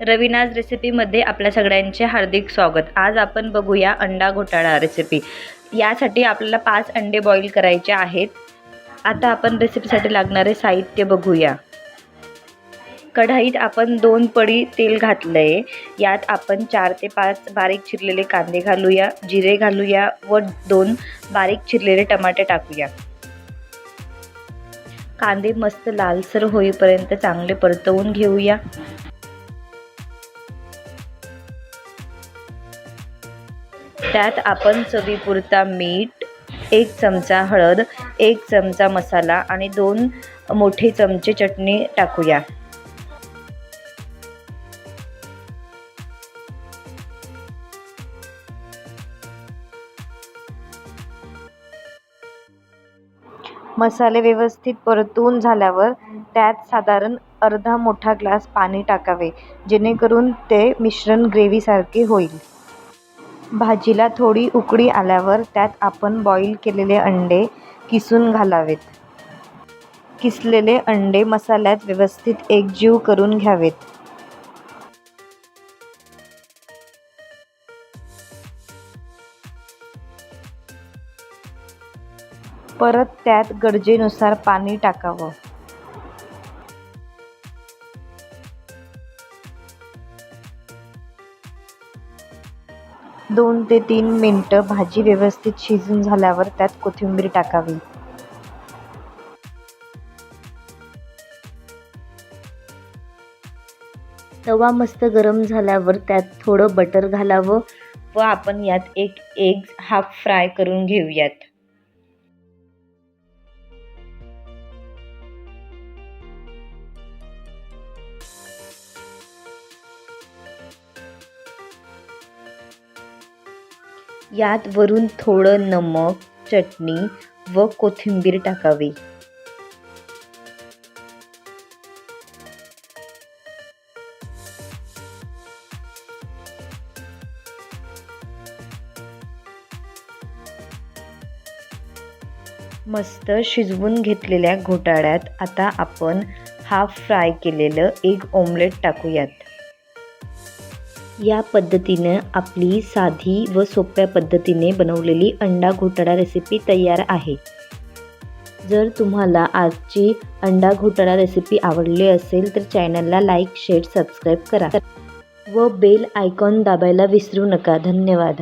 रविनाज रेसिपीमध्ये आपल्या सगळ्यांचे हार्दिक स्वागत. आज आपण बघूया अंडा घोटाळा रेसिपी यासाठी आपल्याला पाच अंडे बॉईल करायचे आहेत. आता आपण रेसिपीसाठी लागणारे साहित्य बघूया. कढाईत आपण दोन पडी तेल घातलं आहे यात आपण चार ते पाच बारीक चिरलेले कांदे घालूया जिरे घालूया व दोन बारीक चिरलेले टमाटे टाकूया. कांदे मस्त लालसर होईपर्यंत चांगले परतवून घेऊया. त्यात आपण चवीपुरता मीठ एक चमचा हळद एक चमचा मसाला आणि दोन मोठे चमचे चटणी टाकूया. मसाले व्यवस्थित परतून झाल्यावर त्यात साधारण अर्धा मोठा ग्लास पाणी टाकावे जेणेकरून ते मिश्रण ग्रेव्हीसारखे होईल. भाजीला थोडी उकळी आल्यावर त्यात आपण बॉईल केलेले अंडे किसून घालावेत. किसलेले अंडे मसाल्यात व्यवस्थित एकजीव करून घ्यावेत. परत त्यात गरजेनुसार पाणी टाकावं. दोन ते तीन मिनटं भाजी व्यवस्थित शिजून झाल्यावर त्यात कोथिंबीर टाकावी. तवा मस्त गरम झाल्यावर त्यात थोडं बटर घालावं व आपण यात एक एग हाफ फ्राय करून घेऊयात. यात वरून थोडं नमक चटणी व कोथिंबीर टाकावी. मस्त शिजवून घेतलेल्या घोटाळ्यात आता आपण हाफ फ्राय केलेलं एक ऑमलेट टाकूयात. या पद्धतीनं आपली साधी व सोप्या पद्धतीने बनवलेली अंडा घोटाळा रेसिपी तयार आहे. जर तुम्हाला आजची अंडा घोटाळा रेसिपी आवडली असेल तर चॅनलला लाईक शेअर सबस्क्राईब करा. व बेल आयकॉन दाबायला विसरू नका. धन्यवाद.